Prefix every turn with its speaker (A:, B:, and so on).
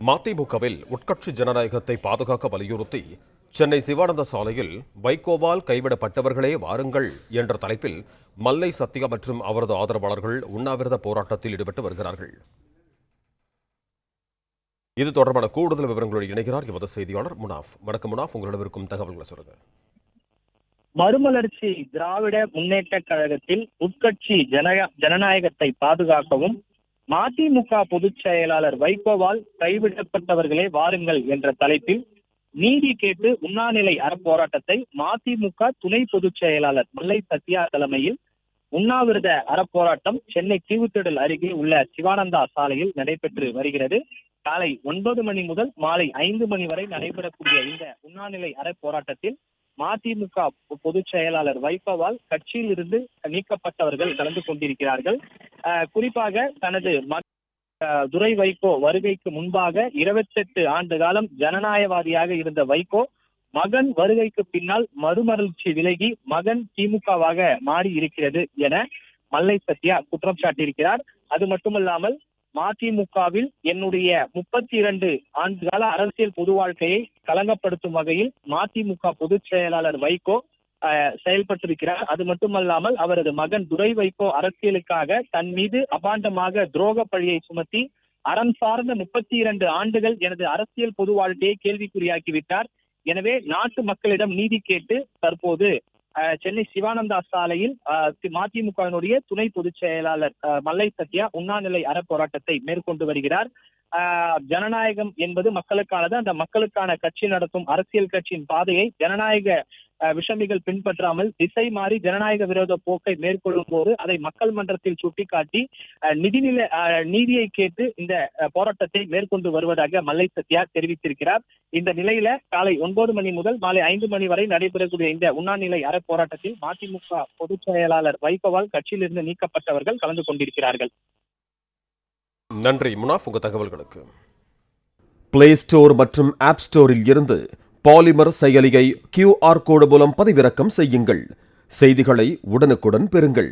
A: மதிமுகவில் உட்கட்சி ஜனநாயகத்தை பாதுகாக்க வலியுறுத்தி சென்னை சிவானந்த சாலையில் வைகோவால் கைவிடப்பட்டவர்களே வாருங்கள் என்ற தலைப்பில் மல்லை சத்யா மற்றும் அவரது ஆதரவாளர்கள் உண்ணாவிரத போராட்டத்தில் ஈடுபட்டு வருகிறார்கள். இது தொடர்பான கூடுதல் விவரங்களோடு இணைகிறார் எமது செய்தியாளர் முனாஃப். வணக்கம் முனாஃப். உங்களிடம் இருக்கும் தகவல்களை சொல்லுங்க.
B: மறுமலர்ச்சி திராவிட முன்னேற்ற கழகத்தில் உட்கட்சி ஜனநாயகத்தை பாதுகாக்கவும் மதிமுக பொதுச் செயலாளர் வைகோவால் கைவிடப்பட்டவர்களே வாருங்கள் என்ற தலைப்பில் நீதி கேட்டு உண்ணாநிலை அறப்போராட்டத்தை மதிமுக துணை பொதுச் செயலாளர் முல்லை சத்யா தலைமையில் உண்ணாவிரத அறப்போராட்டம் சென்னை தீவுத்திடல் அருகே உள்ள சிவானந்தா சாலையில் நடைபெற்று வருகிறது. காலை ஒன்பது மணி முதல் மாலை ஐந்து மணி வரை நடைபெறக்கூடிய இந்த உண்ணாநிலை அறப்போராட்டத்தில் மதிமுக பொதுச் செயலாளர் வைபவால் கட்சியில் இருந்து நீக்கப்பட்டவர்கள் கலந்து கொண்டிருக்கிறார்கள். குறிப்பாக தனது துரை வைகோ வருகைக்கு முன்பாக இருபத்தெட்டு ஆண்டு காலம் ஜனநாயகவாதியாக இருந்த வைகோ மகன் வருகைக்கு பின்னால் மறுமலர்ச்சி விலகி மகன் திமுகவாக மாறி இருக்கிறது என மல்லை சத்யா குற்றம் சாட்டியிருக்கிறார். அது மட்டுமல்லாமல் மதிமுகவில் என்னுடைய முப்பத்தி இரண்டு ஆண்டு கால அரசியல் பொது வாழ்க்கையை களங்கப்படுத்தும் வகையில் மதிமுக பொதுச் செயலாளர் வைகோ செயல்பட்டிருக்கிறார். அது மட்டுமல்லாமல் அவரது மகன் துரை வைகோ அரசியலுக்காக தன் மீது அபாண்டமாக துரோக பழியை சுமத்தி அறம் சார்ந்த முப்பத்தி இரண்டு ஆண்டுகள் எனது அரசியல் பொது வாழ்க்கையை கேள்விக்குறியாக்கி விட்டார். எனவே நாட்டு மக்களிடம் நீதி கேட்டு தற்போது சென்னை சிவானந்தா சாலையில் மதிமுகவினுடைய துணை பொதுச் செயலாளர் அஹ், மல்லை சத்யா உண்ணாநிலை அறப்போராட்டத்தை மேற்கொண்டு வருகிறார். ஜனநாயகம் என்பது மக்களுக்கானது. அந்த மக்களுக்கான கட்சி நடத்தும் அரசியல் கட்சியின் பாதையை ஜனநாயக விஷமிகள் பின்பற்றாமல் திசை மாறி ஜனநாயக விரோத போக்கை மேற்கொள்ளும் போது அதை மக்கள் மன்றத்தில் சுட்டிக்காட்டி அஹ், நிதிநிலை அஹ், நீதியை கேட்டு இந்த போராட்டத்தை மேற்கொண்டு வருவதாக மல்லை சத்யா தெரிவித்திருக்கிறார். இந்த நிலையில காலை ஒன்பது மணி முதல் மாலை ஐந்து மணி வரை நடைபெறக்கூடிய இந்த உண்ணாநிலை அற போராட்டத்தில் மதிமுக பொதுச் செயலாளர் வைகோவால் கட்சியிலிருந்து நீக்கப்பட்டவர்கள் கலந்து கொண்டிருக்கிறார்கள்.
A: நன்றி முனாஃப் உங்கள் தகவல்களுக்கு. பிளே ஸ்டோர் மற்றும் ஆப் ஸ்டோரில் இருந்து பாலிமர் செயலியை கியூஆர் கோடு மூலம் பதிவிறக்கம் செய்யுங்கள். செய்திகளை உடனுக்குடன் பெறுங்கள்.